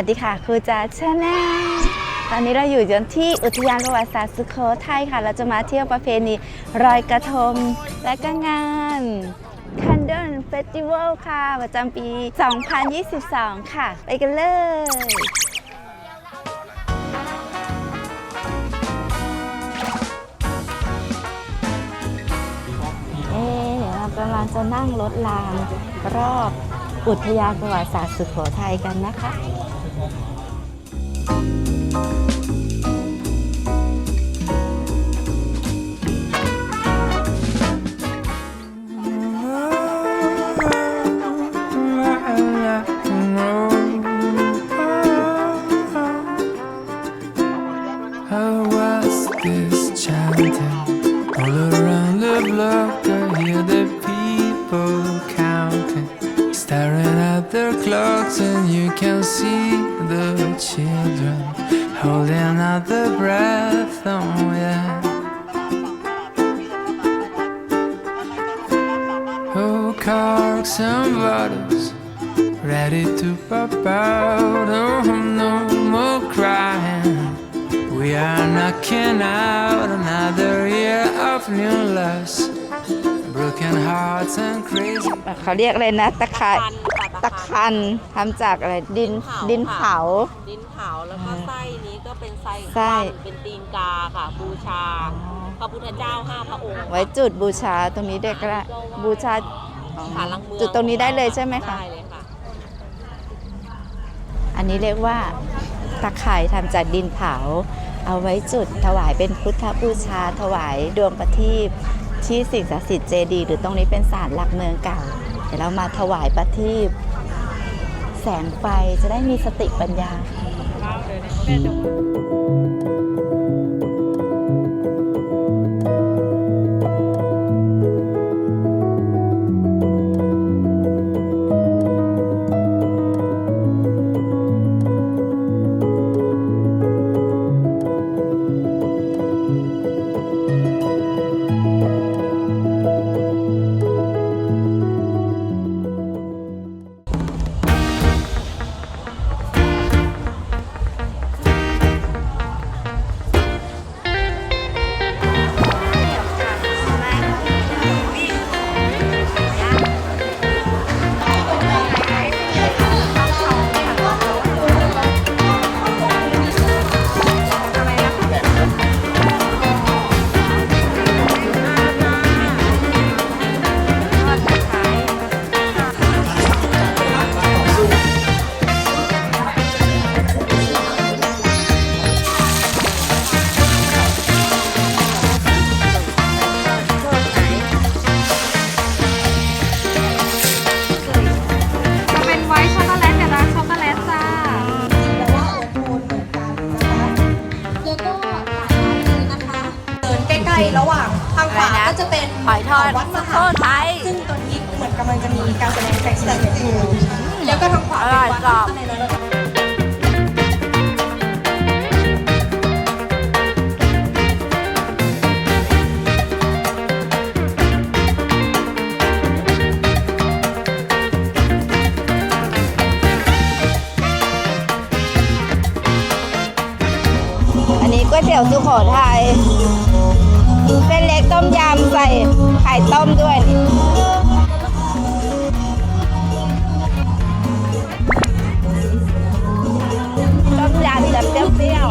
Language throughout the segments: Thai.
สวัสดีค่ะครูจ๋าชาแนลตอนนี้เราอยู่กันที่อุทยานประวัติศาสตร์สุโขทัยค่ะ เราจะมาเที่ยวประเพณีรอยกระทงและก็งานคันเดิลเฟสติวัลค่ะ ประจำปี 2022 ค่ะ ไปกันเลยเอ๊เดี๋ยวเรากำลังจะนั่งรถรางรอบอุทยานประวัติศาสตร์สุโขทัยกันนะคะ 감사합니다. children holding out their breath. Oh, yeah. Oh, corks and bottles ready to pop out. Oh, no more crying. We are knocking out another year of new loves, broken hearts and crazy. เขาเรียกอะไรนะ ตะไคร้ ตะคันทำจากอะไรดินดินเผา ดินเผาแล้วก็ไส้นี้ก็เป็นไส้ไส้ควันเป็นตีนกาค่ะ บูชาพระพุทธเจ้าห้าพระองค์ไว้จุดบูชาตรงนี้ได้ก็ได้บูชาฐานหลังเมืองจุดตรงนี้ได้เลยใช่ไหมคะ ได้เลยค่ะ อันนี้เรียกว่าตะไคร่ทำจากดินเผา เอาไว้จุดถวายเป็นพุทธบูชา ถวายดวงประทีปที่สิ่งศักดิ์สิทธิ์เจดีย์หรือตรงนี้เป็นศาลหลักเมืองเก่า เดี๋ยวเรามาถวายประทีป แสงไฟจะได้มีสติปัญญา ระหว่างทางขวาก็จะเป็นหอยทอดวัดมสุหาโขทัยซึ่งตอนนี้เหมือนกำลังจะมีการแสดงแฟชั่นอยู่แล้วก็ทางขวาอเป็นร่อยวัดกรอบข้างในนั้นแล้วก็อันนี้ก๋วยเตี๋ยวสุโขทัย เส้นเล็กต้มยำใส่ไข่ต้มด้วยต้มยำจะเปรี้ยว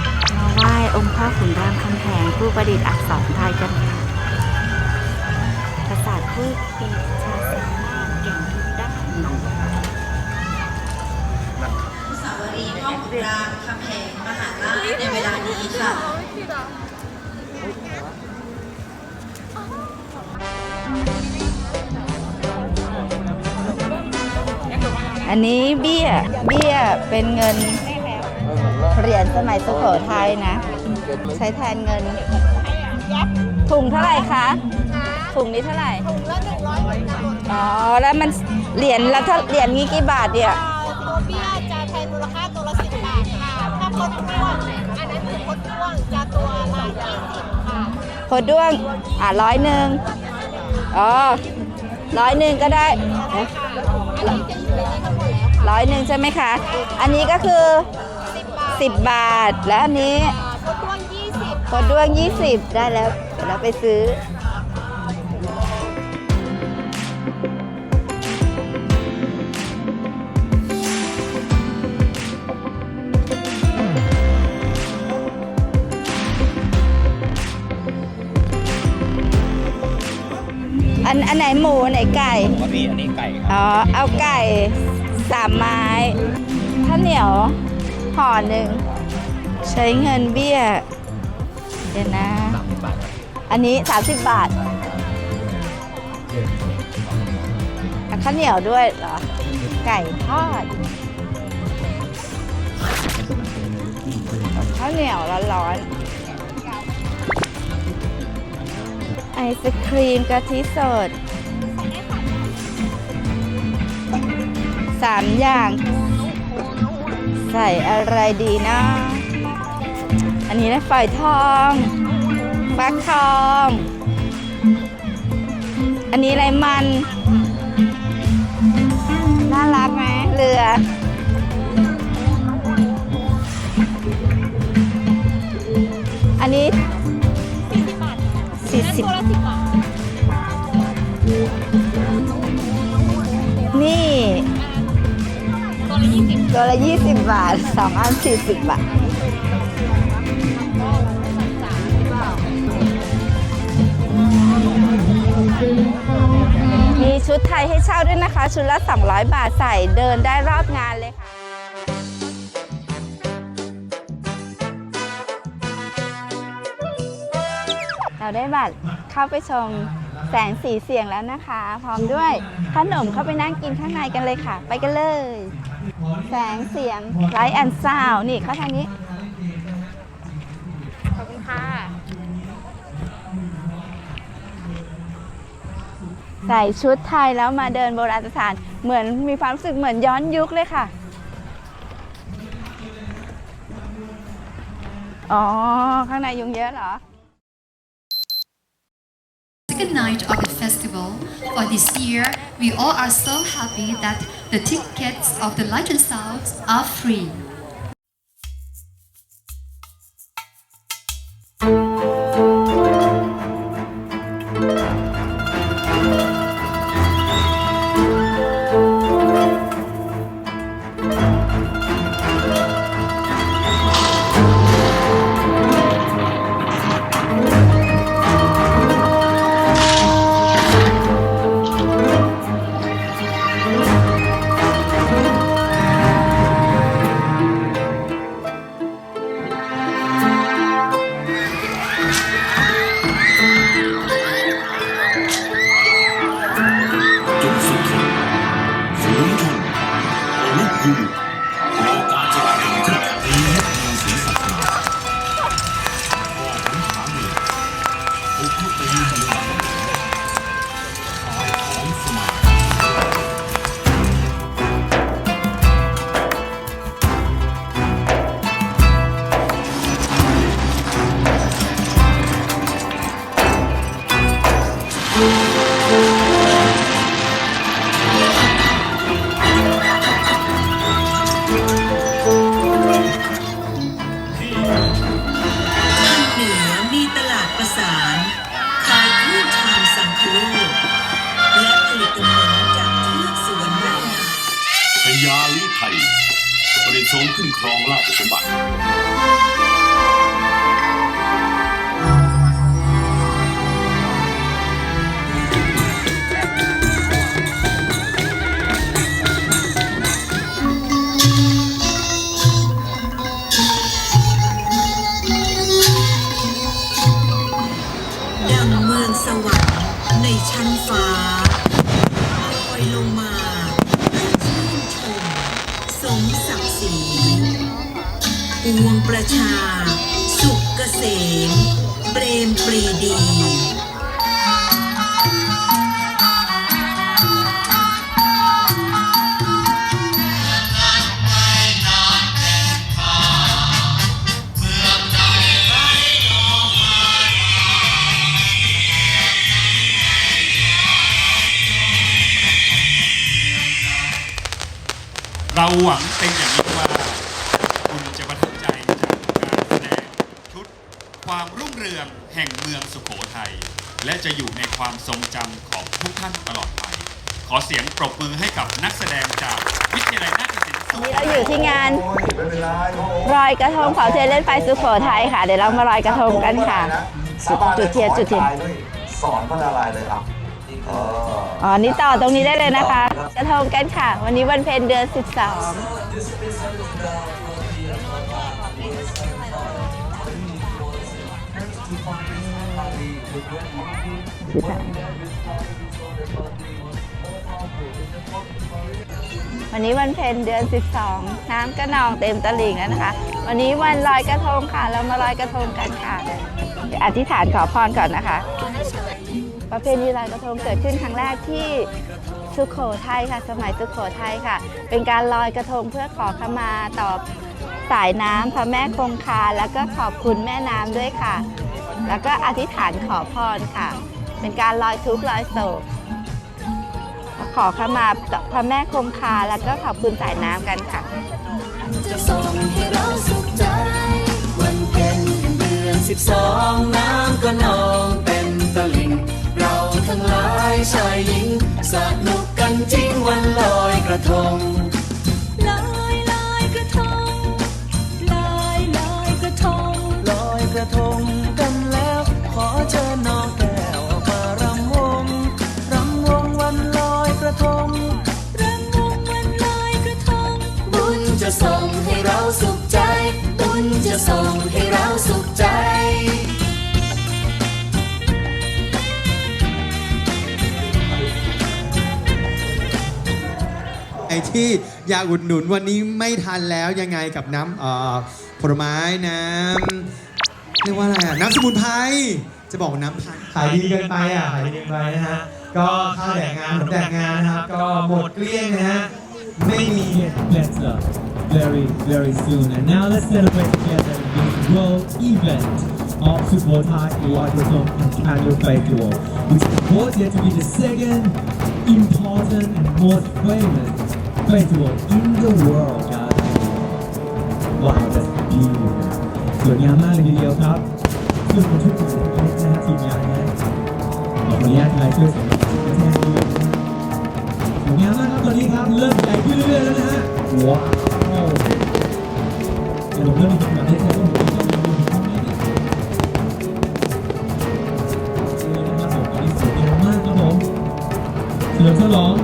ๆมาไหว้องค์พ่อขุนรามคำแหงผู้ประดิษฐ์อักษรไทยกันค่ะ ปราสาทผู้ปีชาสามารถเก่งทุกด้านสาวรีพ่อขุนรามคำแหงมหาราชในเวลานี้ค่ะอันนี้เบี้ย เบี้ยเป็นเงินเหรียญสมัยสุโขทัยนะ ใช้แทนเงินถุงเท่าไหร่คะ ถุงนี้เท่าไหร่ ถุงละหนึ่งร้อยเหมือนกันอ๋อ แล้วมันเหรียญละเท่าเหรียญนี้กี่บาทเนี่ย ตัวเบี้ยจะแทนมูลค่าตัวละสิบบาทค่ะ ถ้าคนร่วงอันนั้นคือคนร่วงจะตัวละยี่สิบค่ะโคด้วง อะร้อยหนึ่งอ๋อร้อยหนึ่งก็ได้ร้อยหนึ่งใช่ไหมคะ อันนี้ก็คือ สิบบาท10 บาท และอันนี้คนร่วงยี่สิบ โคด้วง 20 ได้แล้ว เดี๋ยวเราไปซื้อ นอันไหนหมูอันไหนไก่ครับพี่อันนี้ไก่ครับอ๋อ เอาไก่สามไม้ข้าวเหนียวห่อหนึ่ง ใช้เงินเบี้ย เดี๋ยวนะ สามสิบบาทครับอันนี้ 30 บาทเอาข้าวเหนียวด้วยเหรอ ไก่ทอดข้าวเหนียวร้อนๆ ไอศครีมกะทิสดสามอย่าง ใส่อะไรดีนะอันนี้นะฝอยทองฟักทอง อันนี้อะไรมัน น่ารักไหมเรืออันนี้ สี่สิบนี่ตัวละยี่สิบบาทสองอันสี่สิบบาทมีชุดไทยให้เช่าด้วยนะคะ ชุดละ 200 บาทใส่เดินได้รอบงานเลย เราได้บัตรเข้าไปชมแสงสีเสียงแล้วนะคะ พร้อมด้วยขนมเข้าไปนั่งกินข้างในกันเลยค่ะ ไปกันเลย แสงเสียงไลท์แอนด์ซาวนี่เข้าทางนี้ ขอบคุณค่ะ ใส่ชุดไทยแล้วมาเดินโบราณสถานเหมือนมีความรู้สึกเหมือนย้อนยุคเลยค่ะ อ๋อ ข้างในยุงเยอะเหรอ second night of the festival. For this year, we all are so happy that the tickets of the Light and Sounds are free. ลุ ปรมปรีดี ความรุ่งเรืองแห่งเมืองสุโขทัย และจะอยู่ในความทรงจำของทุกท่านตลอดไป ขอเสียงปรบมือให้กับนักแสดงจากวิทยาลัยนาฏศิลป์สุวันโขนี้เราทัอยู่ที่งานลอยกระทงเผาเทียนเล่นไฟสุโขทัยค่ะ เดี๋ยวเรามาลอยกระทงกันค่ะจุดจุดเทียนจุดเทียน สอนพระนารายณ์เลยครับเอออ๋อ นี่ต่อตรงนี้ได้เลยนะคะ กระทงกันค่ะ วันนี้วันเพ็ญเดือน 12 วันนี้วันเพ็ญเดือน 12 น้ำกระนองเต็มตลิ่งแล้วนะคะ วันนี้วันลอยกระทงค่ะ เรามาลอยกระทงกันค่ะอธิษฐานขอพรก่อนนะคะ ประเพณีลอยกระทงเกิดขึ้นครั้งแรกที่สุขโขทัยค่ะ สมัยสุขโขทัยค่ะ เป็นการลอยกระทงเพื่อขอขมาต่อสายน้ำพระแม่คงคา แล้วก็ขอบคุณแม่น้ำด้วยค่ะ แล้วก็อธิษฐานขอพรค่ะ เป็นการลอยทุกข์ลอยโศกขอขมาพระแม่คงคาแล้วก็ขอบคุณสายน้ำกันค่ะจะส่งให้เราสุขใจ วันเพ็ญเดือนสิบสองน้ำก็นองเต็มตลิ่ง เราทั้งหลายชายหญิงสนุกกันจริง จะส่งให้เราสุขใจไอที่อยากอุดหนุนวันนี้ไม่ทันแล้วยังไงกับน้ำเอ่อผลไม้น้ำเรียกว่าอะไรอะน้ำสมุนไพรจะบอกว่าน้ำพันขายดีเกินไปอะขายดีเกินไปนะฮะก็ข้าวแดกงานผมแดกงานนะครับ ก็หมดเกลี้ยงนะฮะ ไม่มี better very, very soon. And now let's celebrate together this world event of Supportai Waterton Annual Festival, which is reported to be the second important and most famous festival in the world, guys. Wow, that's beautiful. สวยงามมากเลยทีเดียวครับซึ่งคนทุกคนเล็กนะฮะทีมงานนะขออนุญาตถ่ายช่วยสำหรับแจ้งด้วย นี้ครับเริ่มใหญ่ขึ้นเรื่อยๆแล้วนะฮะว้าวแต่ผมเริ่มมีคำถามที่ใช้ต้องผมต้องมีคำถามนี้นี่นะครับผมตอนนี้สวยงามมากครับผมเฉลิมฉลอง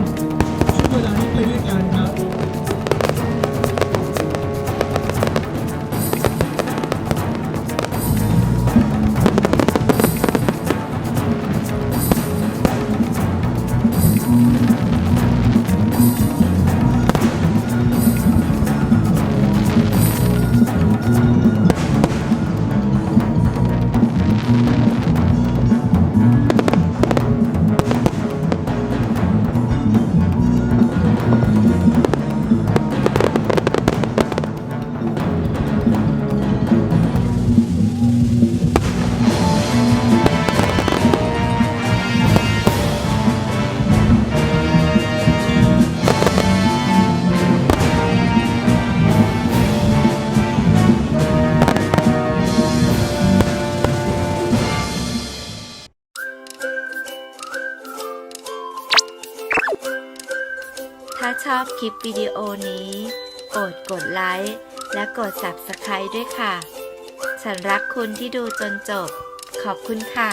อบคลิปวิดีโอนี้ โปรดกดไลค์และกด Subscribe ด้วยค่ะ ฉันรักคุณที่ดูจนจบ ขอบคุณค่ะ